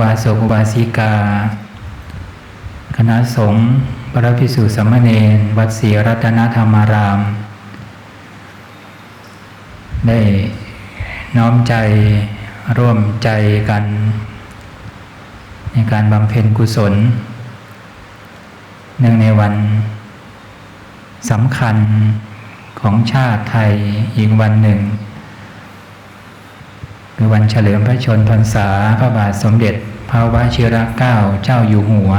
วาสกบาสิกา คณะสงฆ์พระภิกษุสามเณรวัดศรีรัตนธรรมาราม ได้น้อมใจร่วมใจกัน ในการบำเพ็ญกุศล เนื่องในวันสำคัญของชาติไทยอีกวันหนึ่ง คือวันเฉลิมพระชนพรรษาพระบาทสมเด็จ พระวชิรเกล้าเจ้าอยู่หัว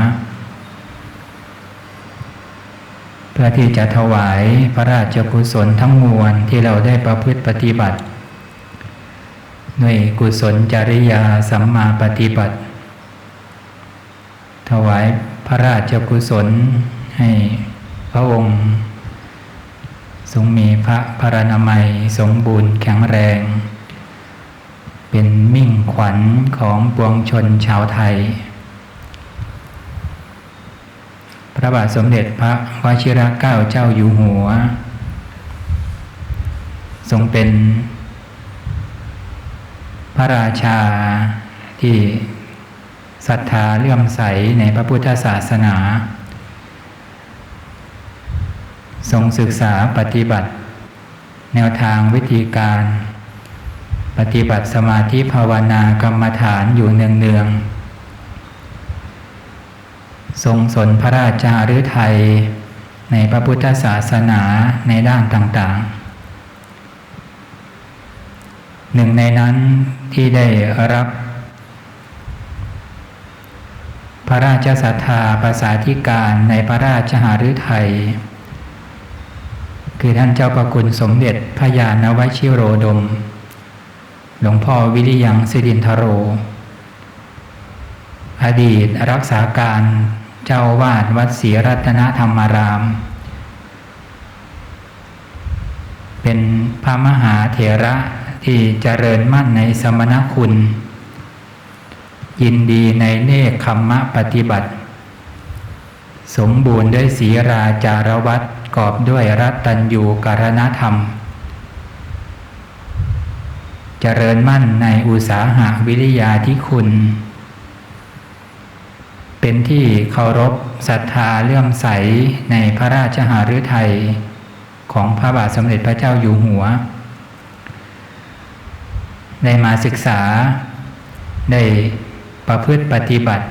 เพื่อที่จะถวายพระราชกุศลทั้งมวลที่เราได้ประพฤติปฏิบัติ ด้วยกุศลจริยาสัมมาปฏิบัติ ถวายพระราชกุศลให้พระองค์ทรงมีพระพรานามัยสมบูรณ์แข็งแรง เป็นมิ่งขวัญของปวงชนชาวไทย พระบาทสมเด็จพระวชิรเกล้าเจ้าอยู่หัว ทรงเป็น พระราชาที่ศรัทธาเลื่อมใสในพระพุทธศาสนา ทรงศึกษาปฏิบัติ แนวทางวิธีการ ปฏิบัติสมาธิภาวนากรรมฐานอยู่เนืองๆ ทรงสนพระราชาหรือไทย ในพระพุทธศาสนาในด้านต่างๆ หนึ่งในนั้นที่ได้รับ พระราชศรัทธาภาษาธิการในพระราชหฤทัยคือท่านเจ้าประคุณสมเด็จพระยาณวชิโรดม หลวงพ่อวิริยังสิรินทโร อดีตรักษาการเจ้าวาดวัดศรีรัตนธรรมาราม เป็นพระมหาเถระที่เจริญมั่นในสมณคุณ ยินดีในเนคขมมะปฏิบัติ สมบูรณ์ด้วยศีราจารวัตกอบด้วยรัตัญญูการณธรรม จริญมั่นในอุตสาหะวิริยาที่คุณ เป็นที่เคารพศรัทธาเลื่อมใสในพระราชหฤทัยของพระบาทสมเด็จพระเจ้าอยู่หัว ได้มาศึกษา ได้ประพฤติปฏิบัติ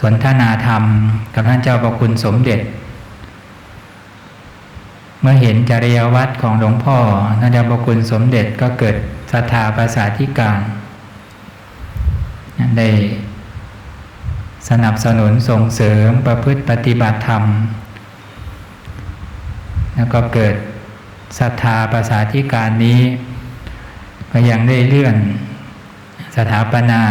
สนทนาธรรมกับท่านเจ้าประคุณสมเด็จ เมื่อเห็นจริยวัตรของหลวงพ่อท่านเจ้าประคุณสมเด็จก็เกิดศรัทธาภาษาธิการได้สนับสนุนส่งเสริมประพฤติปฏิบัติธรรม แล้วก็เกิดศรัทธาภาษาธิการนี้ ก็ยังได้เลื่อนสถาปนา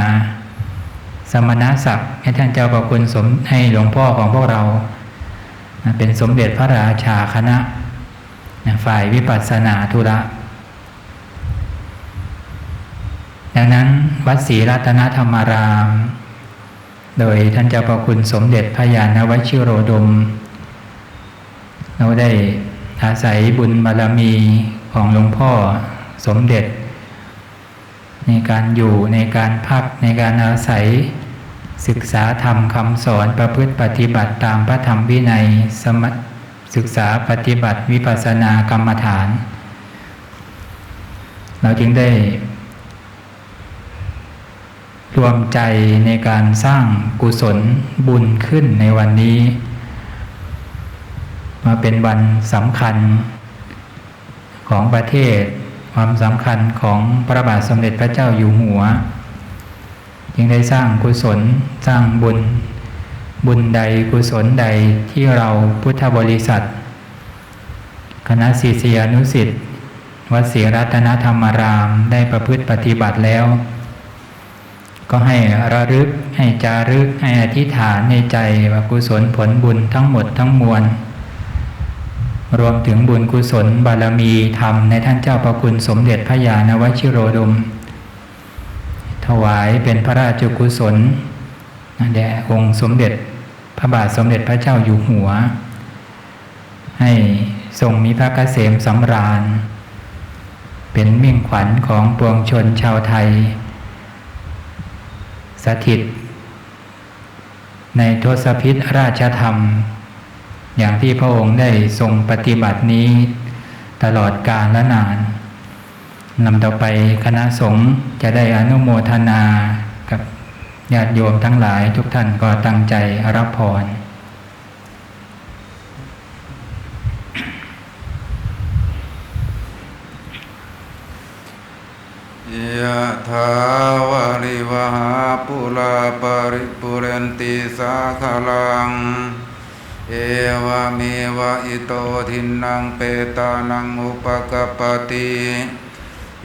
สมณศักดิ์ให้ท่านเจ้าประคุณสมให้หลวงพ่อของพวกเรา เป็นสมเด็จพระราชาคณะ ฝ่ายวิปัสสนาธุระ ดังนั้นวัดศรีรัตนธรรมาราม โดยท่านเจ้าประคุณสมเด็จพระยาณวชิโรดม เราได้อาศัยบุญบารมีของหลวงพ่อสมเด็จ ในการอยู่ในการพักในการอาศัยศึกษาธรรมคำสอนประพฤติปฏิบัติตามพระธรรมวินัยสม ศึกษาปฏิบัติวิปัสสนากรรมฐาน เราจึงได้ รวมใจในการสร้างกุศลบุญขึ้นในวันนี้ มาเป็นวันสำคัญของประเทศความสำคัญของพระบาทสมเด็จพระเจ้าอยู่หัว จึงได้สร้างกุศลสร้างบุญ บุญใดกุศลใดที่เราพุทธบริษัท คณะศิษยานุสิษย์วัดศรีรัตนธรรมารามได้ประพฤติปฏิบัติแล้ว ก็ให้ระลึกให้จารึกให้อธิษฐานในใจว่ากุศลผลบุญทั้งหมดทั้งมวล รวมถึงบุญกุศลบารมีธรรมในท่านเจ้าประคุณสมเด็จพระยาณวชิโรดม ถวายเป็นพระราชกุศลแด่องค์สมเด็จ ระบาทสมเด็จพระเจ้าอยู่หัว ให้ทรงมีพระเกษมสำราญ เป็นมิ่งขวัญของปวงชนชาวไทย สถิต ในทศพิธราชธรรม อย่างที่พระองค์ได้ทรงปฏิบัตินี้ ตลอดกาลและนานนำต่อไปคณะสงฆ์จะได้อนุโมทนา ญาติโยมทั้งหลายทุกท่านก็ตั้งใจรับพร ยะถาวาริวหาปุราปริปุเรนติสาคลัง เอวะเมวะอิโตทินังเปตานังอุปกปติ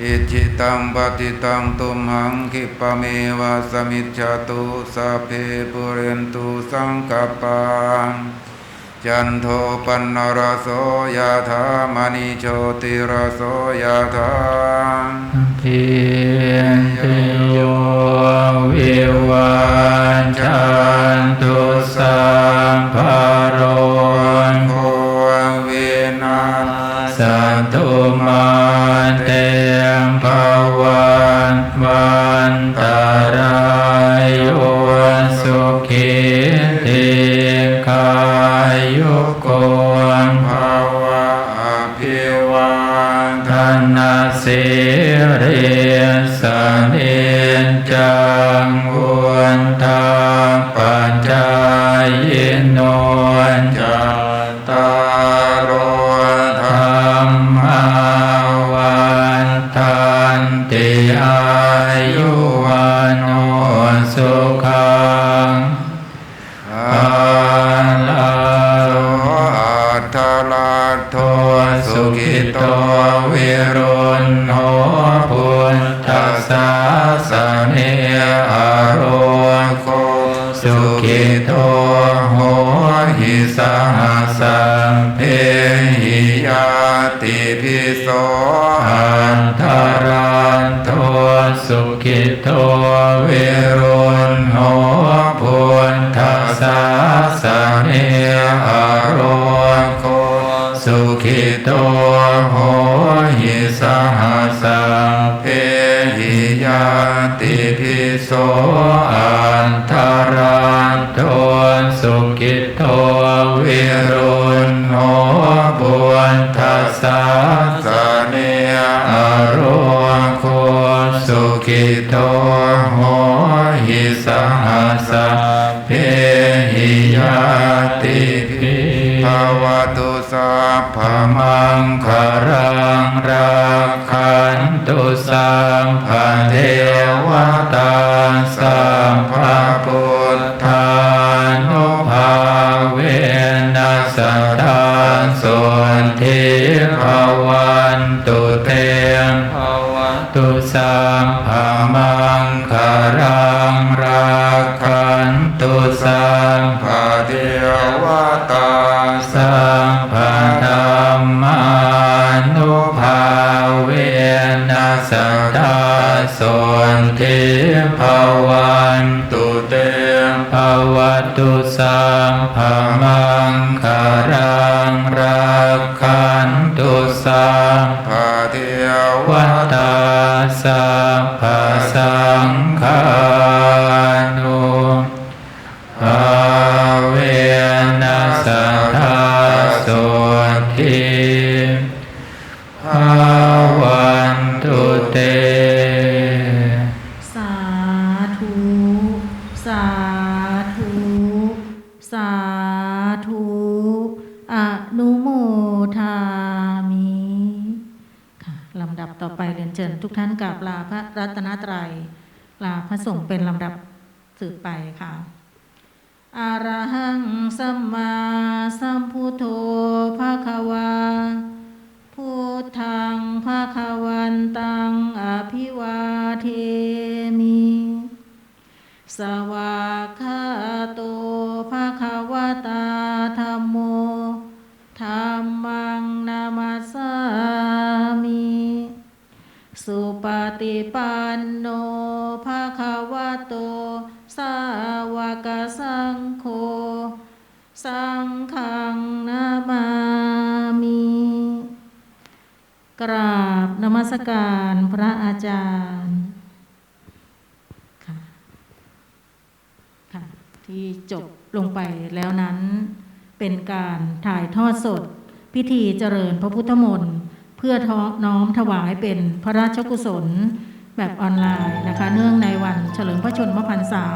อิจิตังปฏิตังตุมหังคิปะเมวะสมิจจตุสัพเพปุเรนตุสังกปปังจันโทปนนรโสยะธามณิโชติรโสยะธาเพียงเตโยวิวันชันตุสัมภโรโควินาสันตุ ตวิรุณโหพุทธัสสะสเนอโรโคสุขิโตโหหิสหัสสัมเพหิยาติพิโสอันทารันโทสุขิโตวิรุณโหพุทธัสสะสเน โสอันทารันโทสุขิโตวิรุณโหบุญทัสสะสเนอโรโคสุขิโตโหหิสหัสสัมเพหิยาติพิภวตุสัพพมังคารังรักขันตุสัมภเท ตาสัมภพุทธานุภาเวนัสตตาส่วนทิภวันตุเตมภวันตุสัมภมังคารังรักขันตุสัมภพาเทวตาสัมปธรรมานุภาเวนัสตตาส่วน ทิภวันตุเตมภวตุสัมภมา ท่านกราบลาพระรัตนตรัย ลาพระสงฆ์เป็นลำดับสืบไปค่ะอะระหังสัมมาสัมพุทโธภะคะวาพุทธังภะคะวันตังอภิวาเทมิ สวากขาโตภะคะวตาธัมโมธัมมัง ปฏิปันโนภะคะวะโต สาวกสังโฆ สังฆังนามามิกราบนมัสการพระอาจารย์ค่ะที่จบลงไปแล้วนั้นเป็นการถ่ายทอดสด พิธีเจริญพระพุทธมนต์ เพื่อท้อน้อมถวายเป็นพระราชกุศลแบบออนไลน์นะคะ เนื่องในวันเฉลิมพระชนมพรรษา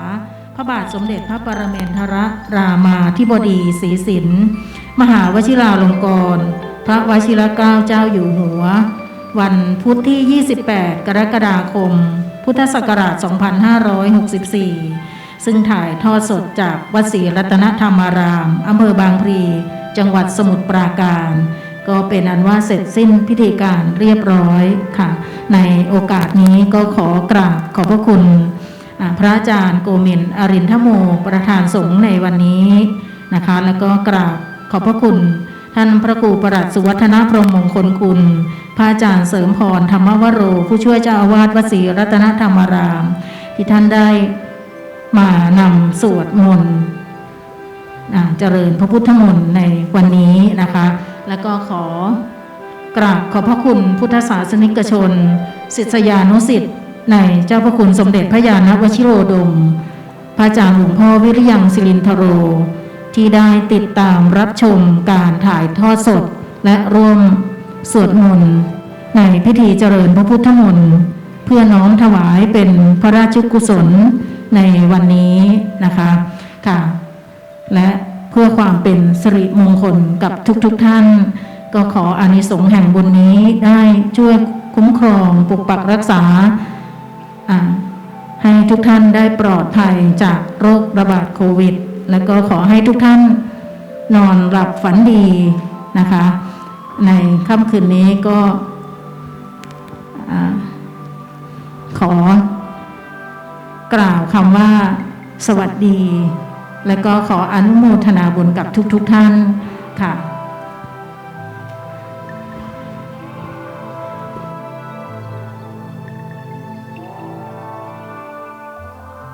พระบาทสมเด็จพระปรเมนทรรามาธิบดีศรีสินมหาวชิราลงกรณ์พระวชิรเกล้าเจ้าอยู่หัว วันพุธที่ 28 กรกฎาคม พุทธศักราช 2564 ซึ่งถ่ายทอดสดจากวัดศรีรัตนธรรมารามอำเภอบางพลี จังหวัดสมุทรปราการ ก็เป็นอันว่าเสร็จสิ้นพิธีการเรียบร้อยค่ะ ในโอกาสนี้ก็ขอกราบขอบพระคุณพระอาจารย์โกมินอรินทโมประธานสงฆ์ในวันนี้นะคะ แล้วก็กราบขอบพระคุณ ท่านพระครูประหลัดสุวัฒนพรหมมงคลคุณ พระอาจารย์เสริมพรธรรมวโร ผู้ช่วยเจ้าอาวาสวัดศรีรัตนธรรมาราม ที่ท่านได้มานำสวดมนต์เจริญพระพุทธมนต์ในวันนี้นะคะ แล้วก็ขอกราบขอบพระคุณพุทธศาสนิกชนศิษยานุสิษย์ในเจ้าพระคุณสมเด็จพระยาณวชิโรดม พระอาจารย์หลวงพ่อวิริยังศิรินทโร ที่ได้ติดตามรับชมการถ่ายทอดสด และร่วมสวดมนต์ในพิธีเจริญพระพุทธมนต์เพื่อน้อมถวายเป็นพระราชกุศลในวันนี้นะคะค่ะและ เพื่อความเป็นสิริมงคลกับทุกๆทท่าน ก็ขออานิสงส์แห่งบุญนี้ได้ช่วยคุ้มครองปกปักรักษา ให้ทุกท่านได้ปลอดภัยจากโรคระบาดโควิด และก็ขอให้ทุกท่านนอนหลับฝันดีนะคะ ในค่ำคืนนี้ก็ขอกล่าวคำว่าสวัสดี และก็ขออนุโมทนาบุญกับทุกๆทท่านค่ะ